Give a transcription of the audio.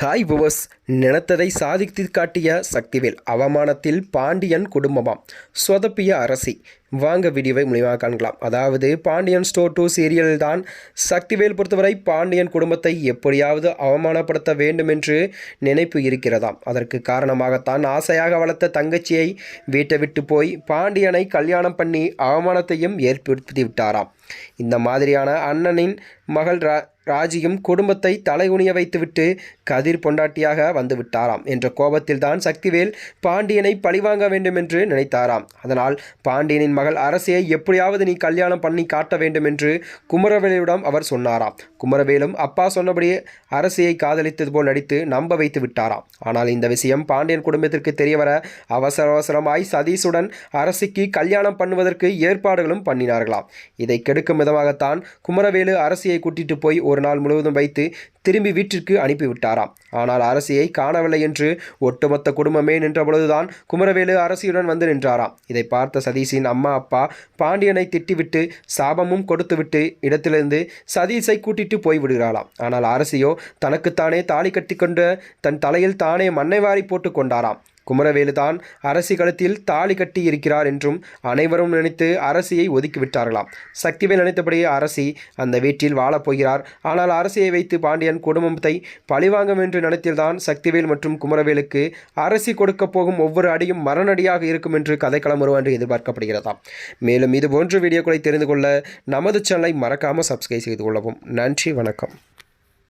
Hi புவஸ் நினைத்ததை சாதித்து காட்டிய சக்திவேல் அவமானத்தில் பாண்டியன் குடும்பமாம். சொதப்பிய அரசி. வாங்க வீடியோவை மூலியமாக காண்கலாம். அதாவது பாண்டியன் ஸ்டோர் டூ சீரியல் தான் சக்திவேல் பொறுத்தவரை பாண்டியன் குடும்பத்தை எப்படியாவது அவமானப்படுத்த வேண்டும் என்று நினைப்பு இருக்கிறதாம். அதற்கு காரணமாகத்தான் ஆசையாக வளர்த்த தங்கச்சியை வீட்டை விட்டு போய் பாண்டியனை கல்யாணம் பண்ணி அவமானத்தையும் ஏற்படுத்தி விட்டாராம் இந்த மாதிரியான அண்ணனின் மகள் ரா ராஜியும் குடும்பத்தை தலைகுனிய வைத்துவிட்டு கதிர் பொண்டாட்டியாக வந்து விட்டாராம் என்ற கோபத்தில் தான் சக்திவேல் பாண்டியனை பழிவாங்க வேண்டும் என்று நினைத்தாராம். அதனால் பாண்டியனின் மகள் அரசியை எப்படியாவது நீ கல்யாணம் பண்ணி காட்ட வேண்டும் என்று குமரவேலிடம் அவர் சொன்னாராம். குமரவேலும் அப்பா சொன்னபடியே அரசியை காதலித்தது போல் நடித்து நம்ப வைத்து விட்டாராம். ஆனால் இந்த விஷயம் பாண்டியன் குடும்பத்திற்கு தெரியவர அவசர அவசரமாய் சதீஷுடன் அரசிக்கு கல்யாணம் பண்ணுவதற்கு ஏற்பாடுகளும் பண்ணினார்களாம். இதை கெடுக்கும் விதமாகத்தான் குமரவேலு அரசியை கூட்டிட்டு போய் ஒரு நாள் முழுவதும் வைத்து திரும்பி வீட்டிற்கு அனுப்பிவிட்டாராம். ஆனால் அரசியை காணவில்லை என்று ஒட்டுமொத்த குடும்பமே நின்றபொழுதுதான் குமரவேலு அரசியுடன் வந்து நின்றாராம். இதை பார்த்த சதீஷின் அம்மா அப்பா பாண்டியனை திட்டிவிட்டு சாபமும் கொடுத்துவிட்டு இடத்திலிருந்து சதீஷை கூட்டிட்டு போய் விடுகிறாளாம் ஆனால் அரசியோ தனக்குத்தானே தாலி கட்டிக்கொண்ட தன் தலையில் தானே மண்ணை வாரி போட்டு கொண்டாராம் குமரவேலு தான் அரசி கழுத்தில் தாலி கட்டி இருக்கிறார் என்றும் அனைவரும் நினைத்து அரசியை ஒதுக்கிவிட்டார்களாம். சக்திவேல் நினைத்தபடியே அரசி அந்த வீட்டில் வாழப்போகிறார் ஆனால் அரசியை வைத்து பாண்டியன் குடும்பத்தை பழிவாங்கும் என்று நினைத்தில்தான் சக்திவேல் மற்றும் குமரவேலுக்கு அரசி கொடுக்கப் போகும் ஒவ்வொரு அடியும் மரணடியாக இருக்கும் என்று கதைக்களம் வரும் எதிர்பார்க்கப்படுகிறதாம். மேலும் இது போன்ற வீடியோக்களை தெரிந்து கொள்ள நமது சேனலை மறக்காமல் சப்ஸ்கிரைப் செய்து கொள்ளவும். நன்றி வணக்கம்.